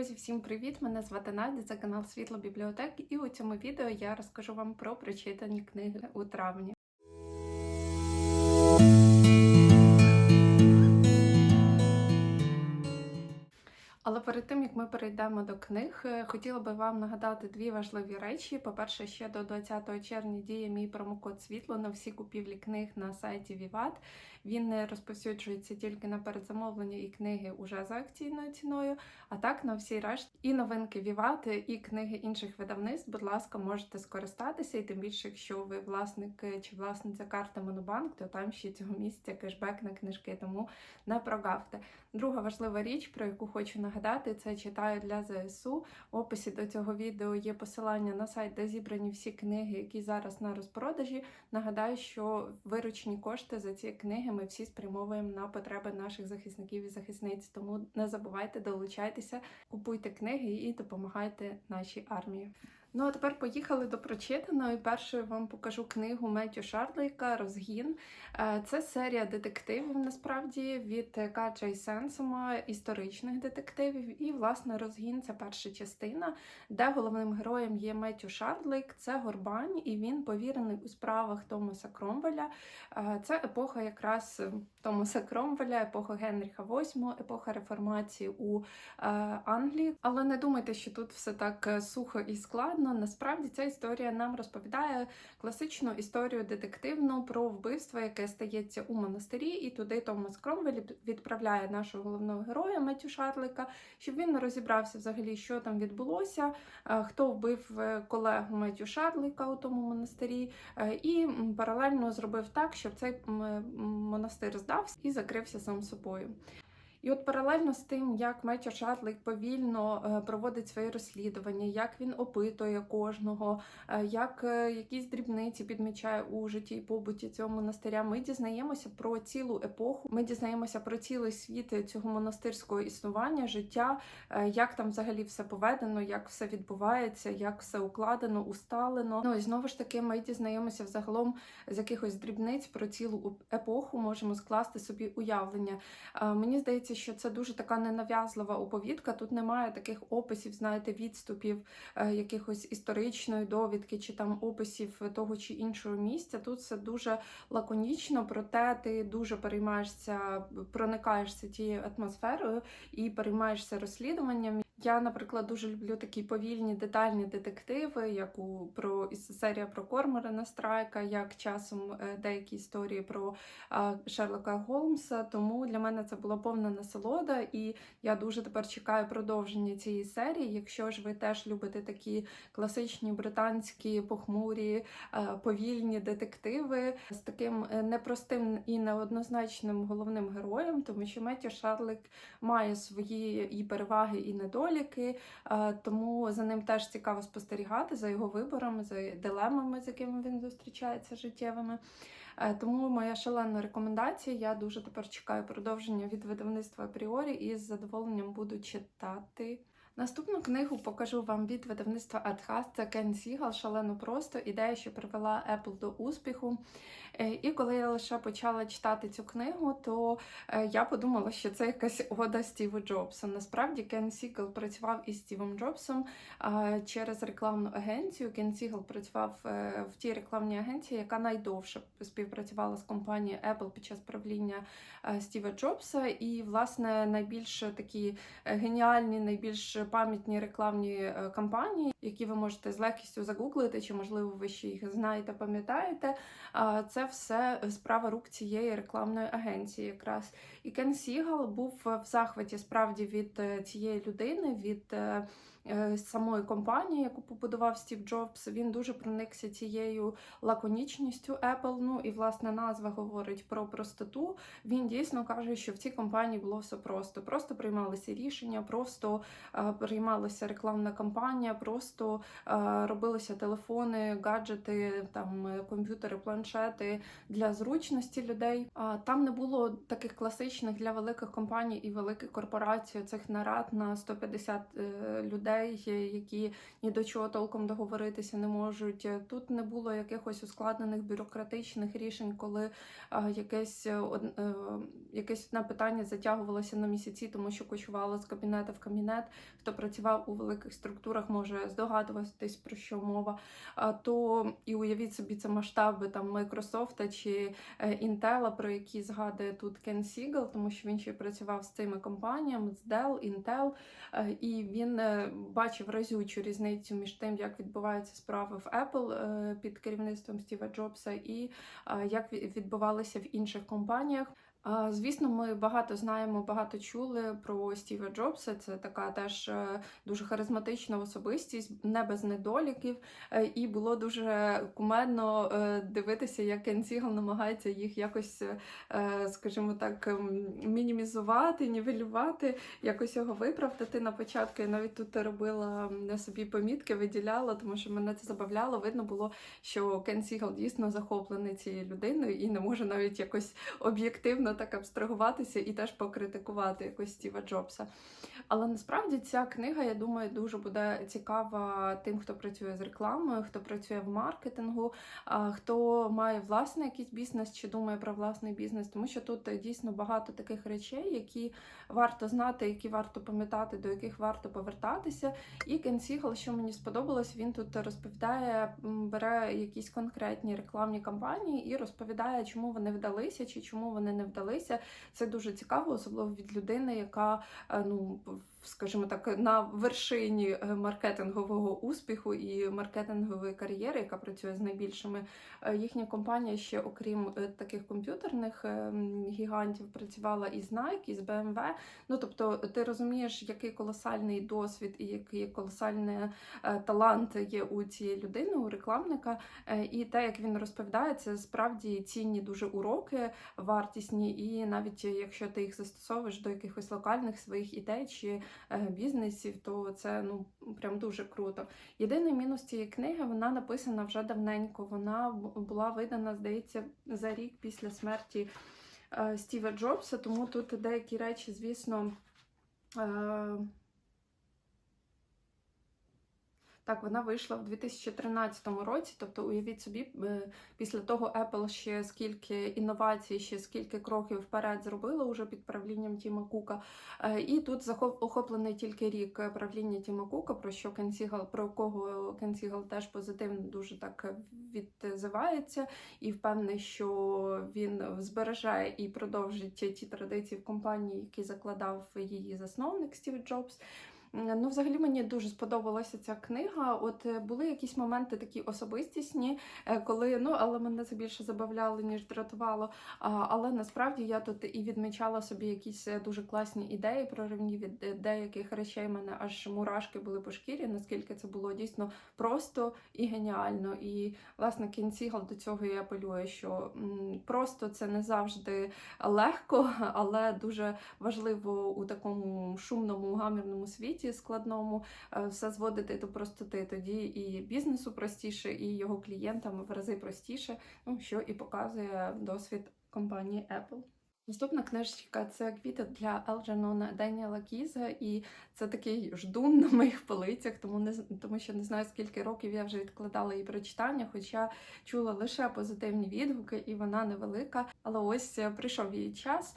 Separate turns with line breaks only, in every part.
Друзі, всім привіт! Мене звати Надя, це канал Світло Бібліотек, і у цьому відео я розкажу вам про прочитані книги у травні. Але перед тим як ми перейдемо до книг, е, хотіла би вам нагадати дві важливі речі. По-перше, ще до 20 червня діє мій промокод світло на всі купівлі книг на сайті Vivat. Він не розповсюджується тільки на передзамовлення і книги уже за акційною ціною, а так на всі решті і новинки Vivat, і книги інших видавництв. Будь ласка, можете скористатися, і тим більше, якщо ви власник чи власниця карти Монобанк, то там ще цього місяця кешбек на книжки, тому не прогавте. Друга важлива річ, про яку хочу нагадати, це читаю для ЗСУ. В описі до цього відео є посилання на сайт, де зібрані всі книги, які зараз на розпродажі. Нагадаю, що виручені кошти за ці книги ми всі спрямовуємо на потреби наших захисників і захисниць. Тому не забувайте, долучайтеся, купуйте книги і допомагайте нашій армії. Ну а тепер поїхали до прочитаної. Першою вам покажу книгу Меттю Шардлейка Розгін. Е, Це серія детективів насправді від Каджа і Сенсома, історичних детективів. І, власне, розгін це перша частина, де головним героєм є Меттю Шардлейк. Це Горбань, і він повірений у справах Томаса Кромвеля. Е, Це епоха якраз Томаса Кромвеля, епоха Генріха VIII, епоха реформації у е, Англії. Але не думайте, що тут все так сухо і складно. Насправді ця історія нам розповідає класичну історію детективну про вбивство, яке стається у монастирі, і туди Томас Кромвель відправляє нашого головного героя Меттю Шарлика, щоб він розібрався взагалі, що там відбулося, е, хто вбив е, колегу Меттю Шарлика у тому монастирі, е, і паралельно зробив так, щоб цей монастир здався і закрився сам собою. І от паралельно з тим, як Меттю Шатлик повільно е, проводить свої розслідування, як він опитує кожного, е, як е, якісь дрібниці підмічає у житті і побуті цього монастиря, ми дізнаємося про цілу епоху. Ми дізнаємося про цілий світ цього монастирського існування, життя, як там взагалі все поведено, як все відбувається, як все укладено, усталено. Ну і знову ж таки, ми дізнаємося взагалом з якихось дрібниць про цілу епоху, можемо скласти собі уявлення. Мені здається, що це дуже така ненав'язлива оповідка. Тут немає таких описів, знаєте, відступів е, якихось історичної довідки чи там описів того чи іншого місця. Тут все дуже лаконічно, проте ти дуже переймаєшся, проникаєшся тією атмосферою і переймаєшся розслідуванням. Я, наприклад, дуже люблю такі повільні детальні детективи, як у про серія про Корморана Страйка, як часом е, деякі історії про Шерлока Голмса. Тому для мене це була повна насолода, і я дуже тепер чекаю продовження цієї серії. Якщо ж ви теж любите такі класичні британські похмурі, е, повільні детективи з таким е, непростим і неоднозначним головним героєм, тому що Меттю Шарлик має свої і переваги, і недоліки, е, тому за ним теж цікаво спостерігати за його виборами, за дилемами, з якими він зустрічається життєвими. Е, Тому моя шалена рекомендація. Я дуже тепер чекаю продовження від видавництва Апріорі і з задоволенням буду читати. Наступну книгу покажу вам від видавництва Артхас. Це Кен Сігал, шалено просто ідея, що привела Apple до успіху. Е, І коли я лише почала читати цю книгу, то е, я подумала, що це якась ода Стіву Джобсу. Насправді Кен Сігал працював із Стівом Джобсом е, через рекламну агенцію. Кен Сігал працював в тій рекламній агенції, яка найдовше співпрацювала з компанією Apple під час правління Стіва Джобса. І, власне, найбільш такі геніальні, найбільш пам'ятні рекламні е, кампанії, які ви можете з легкістю загуглити, чи можливо ви ще їх знаєте, пам'ятаєте. Це все справа рук цієї рекламної агенції, якраз і Кен Сігал був в захваті справді від е, цієї людини, від е, е, самої компанії, яку побудував Стів Джобс. Він дуже проникся цією лаконічністю Apple. Ну і власне назва говорить про простоту. Він дійсно каже, що в цій компанії було все просто. Просто приймалися рішення, просто е, приймалася рекламна кампанія, просто е, робилися телефони, гаджети, там е, комп'ютери, планшети для зручності людей. А там не було таких класичних для великих компаній і великих корпорацій цих нарад на 150 е, людей, які ні до чого толком договоритися не можуть. Тут не було якихось ускладнених бюрократичних рішень, коли якесь, е, е, якесь одне питання затягувалося на місяці, тому що кочувало з кабінету в кабінет. Хто працював у великих структурах, може здогадуватись про що мова. А то і уявіть собі це масштаби там Microsoft чи Intel, про які згадує тут Кен Сігал, тому що він ще працював з цими компаніями, з Dell, Intel, е, і він бачив разючу різницю між тим, як відбуваються справи в Apple е, під керівництвом Стіва Джобса, і е, як відбувалися в інших компаніях. Звісно, ми багато знаємо, багато чули про Стіва Джобса. Це така теж е, дуже харизматична особистість, не без недоліків. Е, І було дуже кумедно е, дивитися, як Кен Сігал намагається їх якось, скажімо так, ем, мінімізувати, нівелювати, якось його виправдати на початку. Я навіть тут робила собі помітки, виділяла, тому що мене це забавляло. Видно було, що Кен Сігал дійсно захоплений цією людиною і не може навіть якось об'єктивно так абстрагуватися і теж покритикувати якось Стіва Джобса. Але насправді ця книга, я думаю, дуже буде цікава тим, хто працює з рекламою, хто працює в маркетингу, хто має власний якийсь бізнес чи думає про власний бізнес, тому що тут дійсно багато таких речей, які варто знати, які варто пам'ятати, до яких варто повертатися. І Кен Сігал, що мені сподобалось, він тут розповідає, бере якісь конкретні рекламні кампанії і розповідає, чому вони вдалися чи чому вони не вдалися. Це дуже цікаво, особливо від людини, яка е, ну скажімо так, на вершині е, маркетингового успіху і маркетингової кар'єри, яка працює з найбільшими. Е, Їхня компанія ще, окрім е, таких комп'ютерних гігантів, працювала і з Nike, і з BMW. Ну тобто, ти розумієш, який колосальний досвід і який колосальний талант є у цієї людини, у рекламника. І те, як він розповідає, це справді цінні дуже уроки, вартісні, і навіть якщо ти їх застосовуєш до якихось локальних своїх ідей чи бізнесів, то це ну прям дуже круто. Єдиний мінус цієї книги вона написана вже давненько. Вона була видана, здається, за рік після смерті е, Стіва Джобса, тому тут деякі речі, звісно. Е, Так, вона вийшла в 2013 році. Тобто, уявіть собі, е, після того Apple ще скільки інновацій, ще скільки кроків вперед зробила уже під правлінням Тіма Кука. Е, І тут охоплений тільки рік правління Тіма Кука, про що Кен Сігал, про кого Кен Сігал теж позитивно дуже так відзивається, і впевнений, що він збереже і продовжить ті традиції в компанії, які закладав її засновник Стів Джобс. Ну, взагалі мені дуже сподобалася ця книга. От е, були якісь моменти такі особистісні, е, коли ну але мене це більше забавляло, ніж дратувало. Але насправді я тут і відмічала собі якісь е, дуже класні ідеї проривні від е, деяких речей. Мене аж мурашки були по шкірі, наскільки це було дійсно просто і геніально. І власне Кен Сігал до цього і апелює, що просто це не завжди легко, але дуже важливо у такому шумному гамірному світі складному е, все зводити до простоти. Тоді і бізнесу простіше, і його клієнтам в рази простіше, ну що і показує досвід компанії Apple. Наступна книжечка це квіти для Елджанона Деніела Кіза, і це такий ждун на моїх полицях, тому не тому що не знаю скільки років я вже відкладала її прочитання, хоча чула лише позитивні відгуки, і вона невелика. Але ось е, прийшов її час.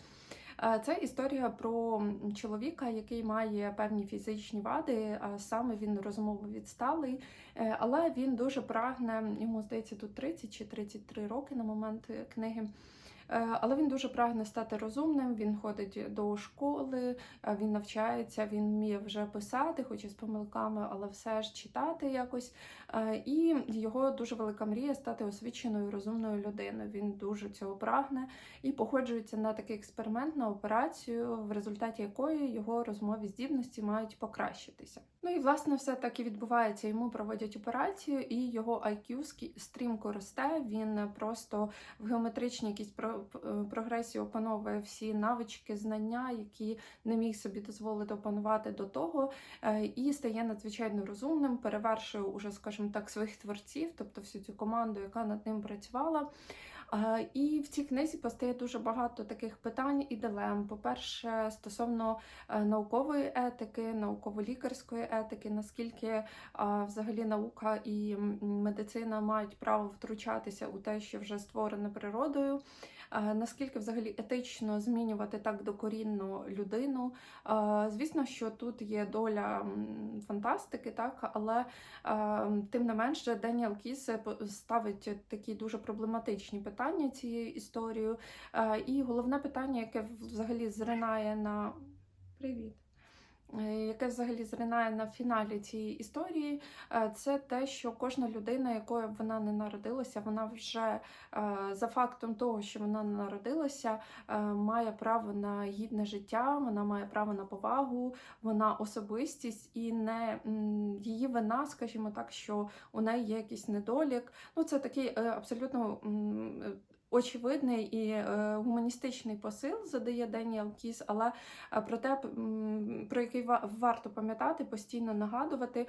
Е, Це історія про чоловіка, який має певні фізичні вади, а саме він розмову відсталий, е, але він дуже прагне, йому здається, тут 30 чи 33 роки на момент е, книги. Е, Але він дуже прагне стати розумним. Він ходить до школи, е, він навчається, він вміє вже писати, хоч і з помилками, але все ж читати якось. Е, І його дуже велика мрія стати освіченою розумною людиною. Він дуже цього прагне і погоджується на такий експеримент, на операцію, в результаті якої його розмові здібності мають покращитися. Ну і власне все так і відбувається. Йому проводять операцію, і його IQ стрімко росте. Він просто в геометричній якійсь е, прогресії опановує всі навички, знання, які не міг собі дозволити опанувати до того, е, і стає надзвичайно розумним, перевершує уже, скажімо так, своїх творців, тобто всю цю команду, яка над ним працювала. Е, І в цій книзі постає дуже багато таких питань і дилем. По-перше, стосовно е, наукової етики, науково-лікарської етики, наскільки е, взагалі наука і медицина мають право втручатися у те, що вже створене природою. Наскільки взагалі етично змінювати так докорінно людину? Звісно, що тут є доля фантастики, так, але тим не менше Деніел Кіс ставить такі дуже проблематичні питання цією історією. Е, І головне питання, яке взагалі зринає на привіт. Е, Яке взагалі зринає на фіналі цієї історії, е, це те, що кожна людина, якою б вона не народилася, вона вже е, за фактом того, що вона не народилася, має право на гідне життя, вона має право на повагу, вона особистість і не її вина, скажімо так, що у неї є якийсь недолік. Ну, це такий абсолютно. Очевидний і е, гуманістичний посил задає Деніел Кіс, але е, про те, про який ва- варто пам'ятати, постійно нагадувати,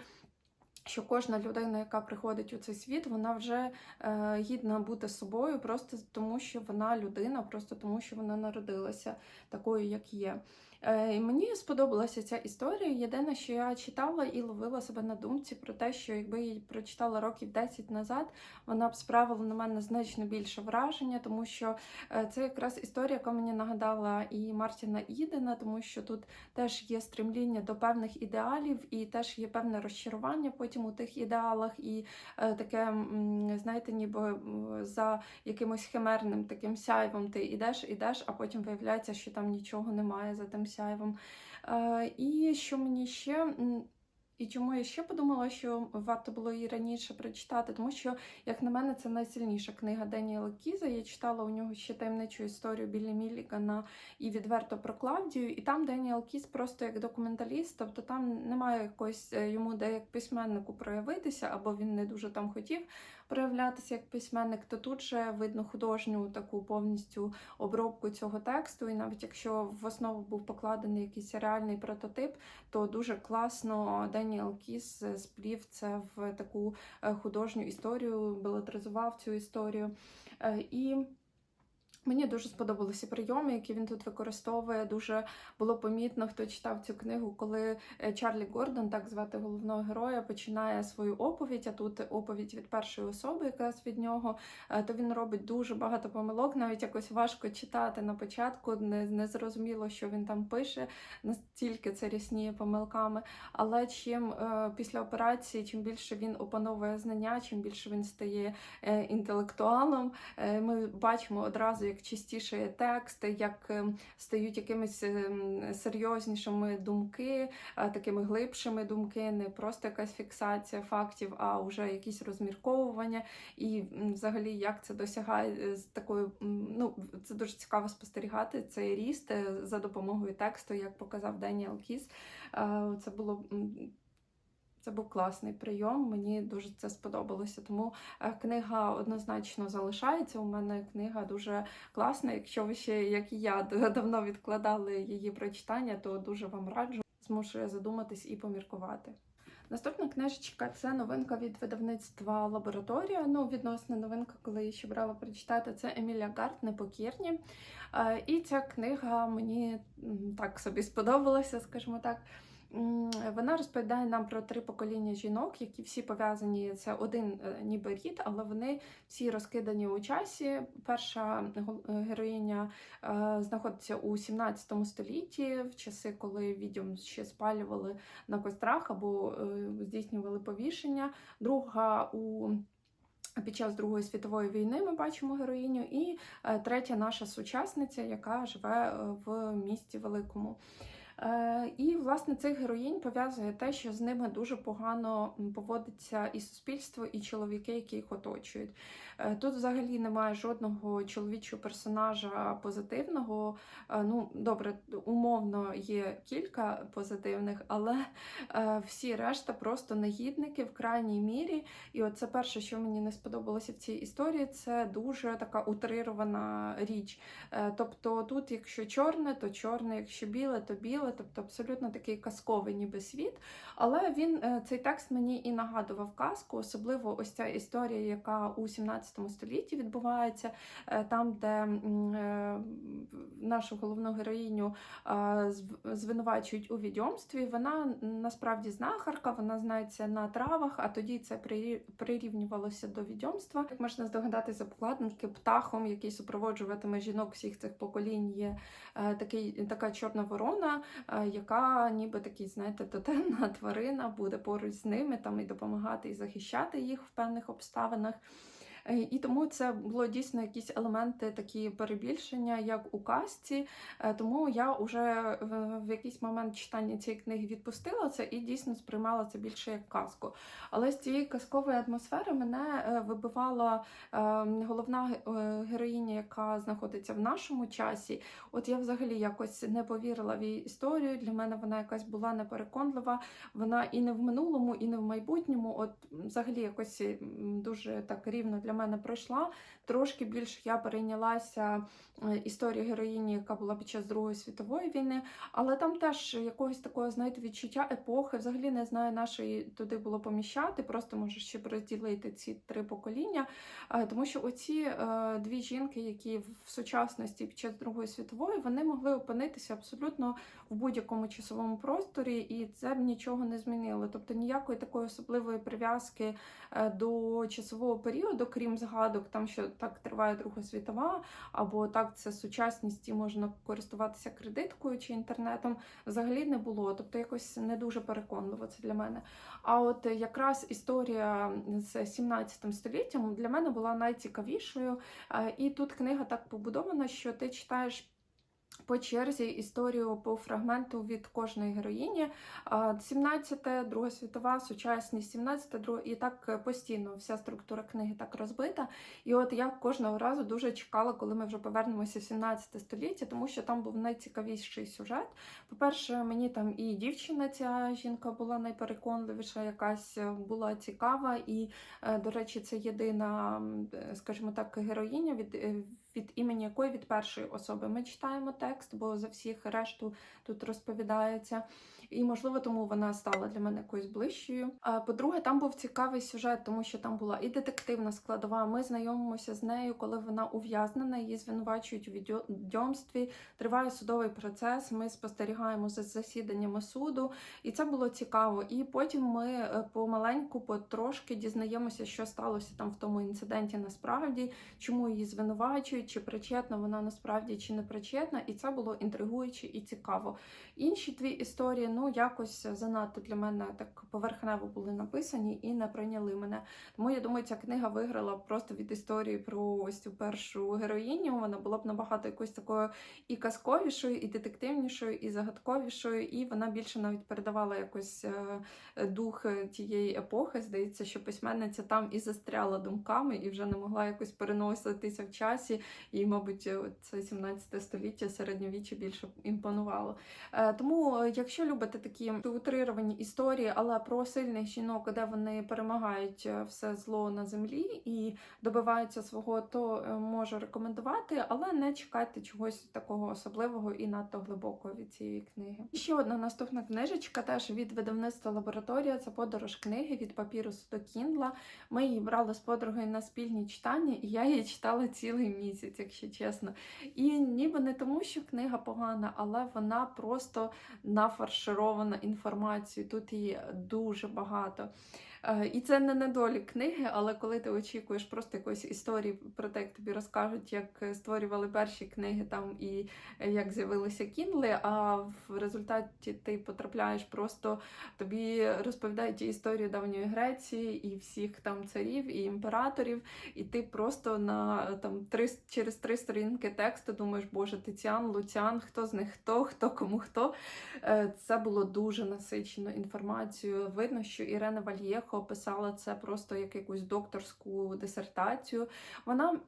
що кожна людина, яка приходить у цей світ, вона вже е, гідна бути собою, просто тому, що вона людина, просто тому, що вона народилася такою, як є. Е, і мені сподобалася ця історія. Єдине, що я читала і ловила себе на думці про те, що якби я її прочитала років 10 назад, вона б справила на мене значно більше враження, тому що е, це якраз історія, яка мені нагадала і Мартіна Ідена, тому що тут теж є стремління до певних ідеалів, і теж є певне розчарування потім у тих ідеалах, і е, таке, знаєте, ніби за якимось химерним таким сяйвом ти ідеш, ідеш, а потім виявляється, що там нічого немає за тим сяйвом. І що мені ще. І чому я ще подумала, що варто було її раніше прочитати, тому що, як на мене, це найсильніша книга Деніела Кіза. Я читала у нього ще таємничу історію Біллі Міллігана і відверто про Клавдію. І там Деніел Кіз просто як документаліст, тобто там немає якось е, йому де як письменнику проявитися, або він не дуже там хотів проявлятися як письменник, то тут же видно художню таку повністю обробку цього тексту. І навіть якщо в основу був покладений якийсь реальний прототип, то дуже класно Деніел Кіс сплів це в таку е, художню історію, балетризував цю історію. Е, І Мені дуже сподобалися прийоми, які він тут використовує. Дуже було помітно, хто читав цю книгу, коли е, Чарлі Гордон, так звати головного героя, починає свою оповідь. А тут оповідь від першої особи, якраз від нього. е, То він робить дуже багато помилок. Навіть якось важко читати на початку. Не, не зрозуміло, що він там пише. Настільки це рісніє помилками. Але чим е, після операції, чим більше він опановує знання, чим більше він стає інтелектуалом, ми бачимо одразу, як чистішає текст, як е, стають якимись е, серйознішими думки, е, такими глибшими думки, не просто якась фіксація фактів, а вже якісь розмірковування. І взагалі, як це досягає з такою, ну це дуже цікаво спостерігати цей ріст за допомогою тексту, як показав Деніел Кіс. Це було. Це був класний прийом, мені дуже це сподобалося. Тому е, книга однозначно залишається. У мене книга дуже класна. Якщо ви ще, як і я, давно відкладали її прочитання, то дуже вам раджу. Змушує задуматись і поміркувати. Наступна книжечка це новинка від видавництва Лабораторія. Ну, відносно новинка, коли я ще брала прочитати, це Емілія Гарт Непокірні. Е, І ця книга мені так собі сподобалася, скажімо так. Вона розповідає нам про три покоління жінок, які всі пов'язані. Це один е, ніби рід, але вони всі розкидані у часі. Перша е, героїня е, знаходиться у 17 столітті, в часи, коли відьом ще спалювали на кострах або здійснювали повішення. Друга у під час Другої світової війни ми бачимо героїню, і третя наша сучасниця, яка живе в місті Великому. Е, І, власне, цих героїнь пов'язує те, що з ними дуже погано поводиться і суспільство, і чоловіки, які їх оточують. Е, Тут взагалі немає жодного чоловічого персонажа позитивного. Е, Ну, добре, умовно є кілька позитивних, але е, всі решта просто негідники в крайній мірі. І от це перше, що мені не сподобалося в цій історії, це дуже така утрирована річ. Тобто тут, якщо чорне, то чорне, якщо біле, то біле. тобто абсолютно такий казковий ніби світ. Але він цей текст мені і нагадував казку, особливо ось ця історія, яка у 17 столітті відбувається, е, там, де е, нашу головну героїню е, звинувачують у відьомстві. Вона насправді знахарка, вона знається на травах, а тоді це прирівнювалося до відьомства. Як можна здогадатися, з обкладинки птахом, який супроводжуватиме жінок всіх цих поколінь, є такий, така чорна ворона, яка ніби такий, знаєте, тотемна тварина буде поруч з ними там і допомагати і захищати їх в певних обставинах. Е, І тому це було дійсно якісь елементи такі перебільшення, як у казці. Е, Тому я вже е, в якийсь момент читання цієї книги відпустила це і дійсно сприймала це більше як казку. Але з цієї казкової атмосфери мене вибивала е, головна героїня, яка знаходиться в нашому часі. От я взагалі якось не повірила в її історію. Для мене вона якась була непереконлива. Вона і не в минулому, і не в майбутньому. От взагалі якось дуже так рівно для мене пройшла. Трошки більше я перейнялася е, історією героїні, яка була під час Другої світової війни, але там теж якогось такого, знаєте, відчуття епохи. Взагалі не знаю, на що її туди було поміщати. Просто можу ще розділити ці три покоління. Е, Тому що оці е, дві жінки, які в сучасності під час Другої світової, вони могли опинитися абсолютно в будь-якому часовому просторі, і це б нічого не змінило. Тобто ніякої такої особливої прив'язки до часового періоду, крім згадок, там що так триває Друга світова, або так це сучасність і можна користуватися кредиткою чи інтернетом, взагалі не було. Тобто якось не дуже переконливо це для мене. А от якраз історія з 17 століттям для мене була найцікавішою. Е, І тут книга так побудована, що ти читаєш. По черзі історію по фрагменту від кожної героїні. А, 17, Друга світова, сучасність, 17, друга, і так е, постійно вся структура книги так розбита. І от я кожного разу дуже чекала, коли ми вже повернемося в 17 століття, тому що там був найцікавіший сюжет. По-перше, мені там і дівчина, ця жінка була найпереконливіша, якась е, була цікава. І, е, до речі, це єдина, е, скажімо так, героїня, від, е, від імені якої від першої особи ми читаємо текст, бо за всіх решту тут розповідається. І, можливо, тому вона стала для мене якоюсь ближчою. А по-друге, там був цікавий сюжет, тому що там була і детективна складова. Ми знайомимося з нею, коли вона ув'язнена, її звинувачують у відьомстві. Триває судовий процес. Ми спостерігаємо за засіданнями суду, і це було цікаво. І потім ми е, помаленьку, потрошки дізнаємося, що сталося там в тому інциденті насправді, чому її звинувачують, чи причетна вона насправді чи не причетна. І це було інтригуюче і цікаво. Інші дві історії, ну якось занадто для мене так поверхнево були написані і не прийняли мене. Тому я думаю, ця книга виграла просто від історії про ось цю першу героїню. Вона була б набагато якоюсь такою і казковішою, і детективнішою, і загадковішою, і вона більше навіть передавала якось е, дух тієї епохи. Здається, що письменниця там і застряла думками, і вже не могла якось переноситися в часі. І, мабуть, це 17 століття середньовіччя більше імпонувало. Е, Тому, е, якщо любите такі утрировані історії, але про сильних жінок, де вони перемагають е, все зло на землі і добиваються свого, то е, можу рекомендувати, але не чекайте чогось такого особливого і надто глибокого від цієї книги. І ще одна наступна книжечка, теж від видавництва лабораторія. Це подорож книги від папірусу до Кіндла. Ми її брали з подругою на спільні читання, і я її читала цілий місяць, якщо чесно. І ніби не тому, що книга погана, але вона просто нафарширована інформацією. Тут її дуже багато. Е, І це не недолік книги, але коли ти очікуєш просто якоїсь історії про те, як тобі розкажуть, як створювали перші книги там і е, як з'явилися кінли, а в результаті ти потрапляєш просто тобі розповідають історію давньої Греції, і всіх там царів, і імператорів, і ти просто на там три через три сторінки тексту думаєш, боже, Тиціан, Луціан, хто з них хто, хто кому хто. Е, Це було дуже насичено інформацією. Видно, що Ірена Вальєхо описала це просто як якусь докторську дисертацію. Вона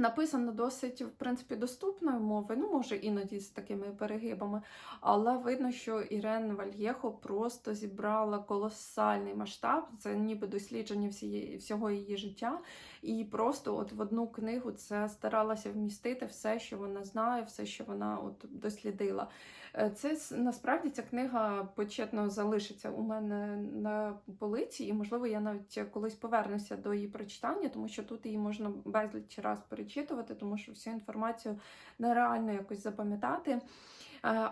написана досить, в принципі, доступною мовою, ну, може, іноді з такими перегибами, але видно, що Ірен Вальєхо просто зібрала колосальний масштаб, це ніби дослідження всієї, всього її життя, і просто от в одну книгу це старалася вмістити все, що вона знає, все, що вона от дослідила. Е, Це насправді ця книга почетно залишиться у мене на полиці, і можливо я навіть колись повернуся до її прочитання, тому що тут її можна безліч раз перечитувати, тому що всю інформацію нереально якось запам'ятати. Е,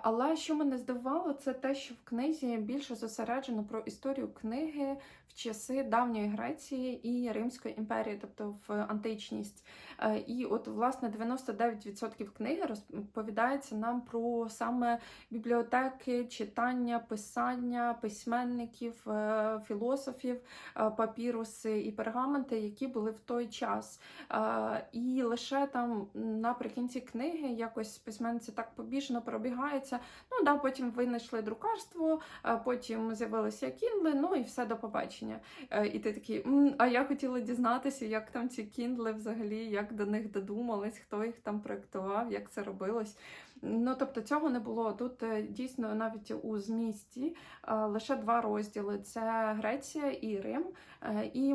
Але що мене здивувало, це те, що в книзі більше зосереджено про історію книги часи давньої Греції і Римської імперії, тобто в античність. Е, І от власне 99% книги розповідається нам про саме бібліотеки, читання, писання письменників, е, філософів, е, папіруси і пергаменти, які були в той час. І лише там наприкінці книги якось письменниці так побіжно пробігається. Ну да, потім винайшли друкарство, потім з'явилися кіндли, ну і все до побачення. Е, І ти такий, «М, а я хотіла дізнатися, як там ці кіндли взагалі, як до них додумались, хто їх там проєктував, як це робилось. Ну, тобто цього не було. Тут е, дійсно навіть у змісті е, лише два розділи: це Греція і Рим. І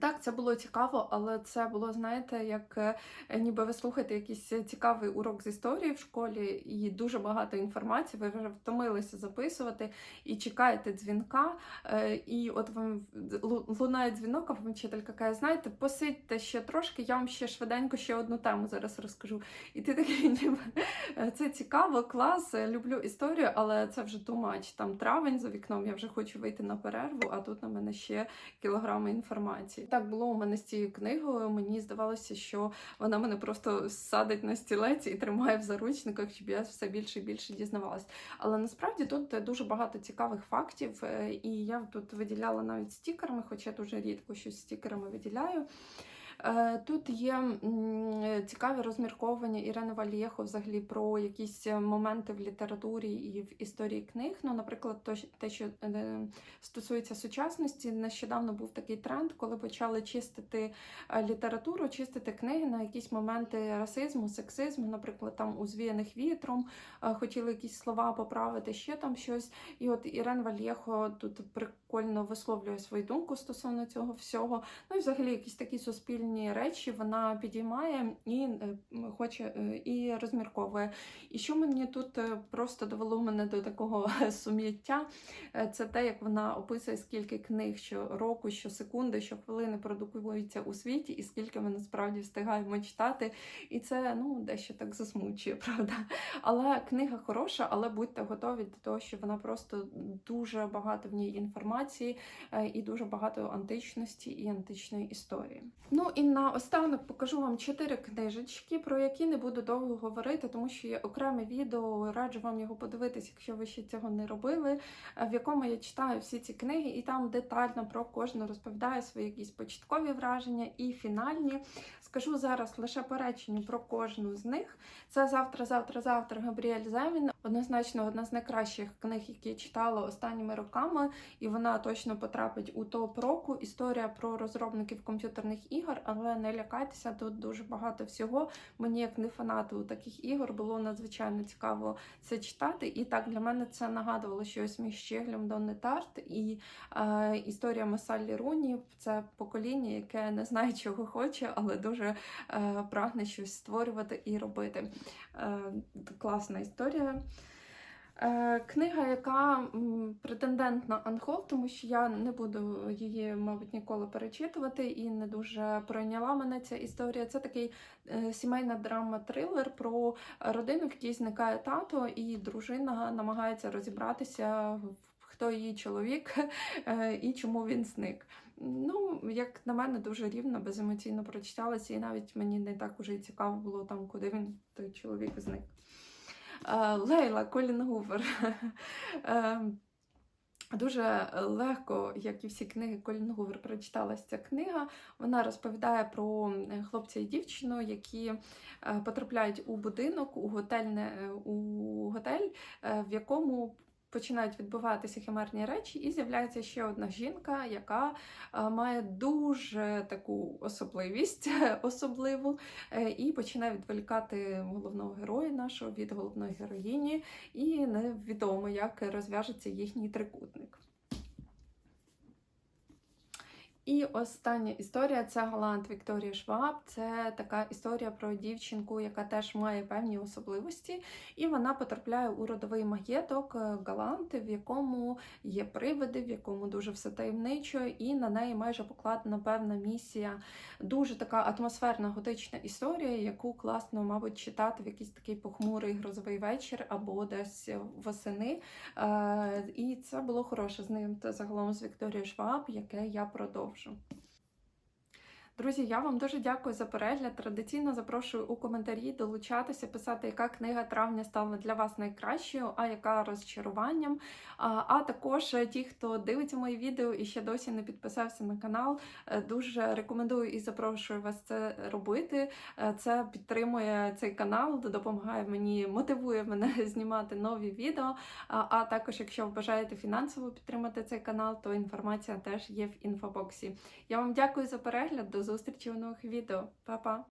так, це було цікаво, але це було, знаєте, як е, ніби ви слухаєте якийсь цікавий урок з історії в школі, і дуже багато інформації, ви вже втомилися записувати і чекаєте дзвінка. е, І от вам лунає дзвінок, а вам вчителька каже, знаєте, посидьте ще трошки, я вам ще швиденько ще одну тему зараз розкажу. І ти такий, ніби «Е, це цікаво, клас, е, люблю історію, але це вже тумач. Там травень за вікном, я вже хочу вийти на перерву, а тут на мене ще кілограми інформації. Так було у мене з цією книгою. Мені здавалося, що вона мене просто садить на стілець і тримає в заручниках, щоб я все більше і більше дізнавалась. Але насправді тут дуже багато цікавих фактів, е, і я тут виділяла навіть стікерами, хоча дуже рідко щось стікерами виділяю. Е, Тут є цікаві розмірковування Ірини Валієхо взагалі про якісь моменти в літературі і в історії книг. Ну, наприклад, те, що е, стосується сучасності, нещодавно був такий тренд, коли почали чистити е, літературу, чистити книги на якісь моменти расизму, сексизму, наприклад, там у звіяних вітром е, хотіли якісь слова поправити, ще там щось. І от Ірен Вальєхо тут прикольно висловлює свою думку стосовно цього всього. Ну і взагалі якісь такі суспільні речі вона підіймає і е, хоче е, і розмірковує. І що мені тут е, просто довело мене до такого сум'яття, це те, як вона описує, скільки книг щороку, щосекунди, щохвилини продукуються у світі, і скільки ми насправді встигаємо читати. І це ну дещо так засмучує, правда. Але книга хороша, але будьте готові до того, що вона просто дуже багато в ній інформації і дуже багато античності і античної історії. Ну і наостанок покажу вам чотири книжечки, про які не буду довго говорити, тому що є окреме відео. Раджу вам його подивитись, якщо ви ще цього не робили, е, в якому я читаю всі ці книги, і там детально про кожну розповідаю свої якісь початкові враження і фінальні. Скажу зараз лише по реченню про кожну з них. Це завтра, завтра, завтра Габріель Земін. Однозначно одна з найкращих книг, які я читала останніми роками, і вона точно потрапить у топ року. Історія про розробників комп'ютерних ігор, але не лякайтеся, тут дуже багато всього. Мені, як не фанату таких ігор, було надзвичайно цікаво це читати. І так для мене це нагадувало щось між Щеглем Донни Тарт і е, історіями Саллі Руні. Це покоління, яке не знає, чого хоче, але дуже е, прагне щось створювати і робити. Е, класна історія. Е, Книга, яка претендент на Анхол, тому що я не буду її, мабуть, ніколи перечитувати, і не дуже пройняла мене ця історія. Це такий е, сімейна драма-трилер про родину, в якій зникає тато, і дружина намагається розібратися, хто її чоловік е, і чому він зник. Ну, як на мене, дуже рівно, беземоційно прочиталася, і навіть мені не так уже цікаво було там, куди він той чоловік зник. Е, Лейла Колін Гувер. Е, Дуже легко, як і всі книги Колін Гувер, прочиталася ця книга. Вона розповідає про е, хлопця і дівчину, які е, потрапляють у будинок, у готельне е, у готель, в якому починають відбуватися химерні речі, і з'являється ще одна жінка, яка е, має дуже таку особливість особливу, е, і починає відволікати головного героя нашого від головної героїні, і невідомо, як розв'яжеться їхній трикутник. І остання історія це Голланд Вікторія Шваб. Це така історія про дівчинку, яка теж має певні особливості, і вона потрапляє у родовий маєток е, Голланд, в якому є привиди, в якому дуже все таємничо, і на неї майже покладена певна місія. Дуже така атмосферна готична історія, яку класно, мабуть, читати в якийсь такий похмурий грозовий вечір або десь восени. Е, І це було хороше з знайомство загалом з Вікторією Шваб, яке я продовжу. Друзі, я вам дуже дякую за перегляд. Традиційно запрошую у коментарі долучатися, писати, яка книга травня стала для вас найкращою, а яка розчаруванням. А, також е, ті, хто дивиться мої відео і ще досі не підписався на канал, е, дуже рекомендую і запрошую вас це робити. Е, Це підтримує цей канал, допомагає мені, мотивує мене знімати нові відео. А, а також, якщо ви бажаєте фінансово підтримати цей канал, то інформація теж є в інфобоксі. Я вам дякую за перегляд. До зустрічі у нових відео. Па-па!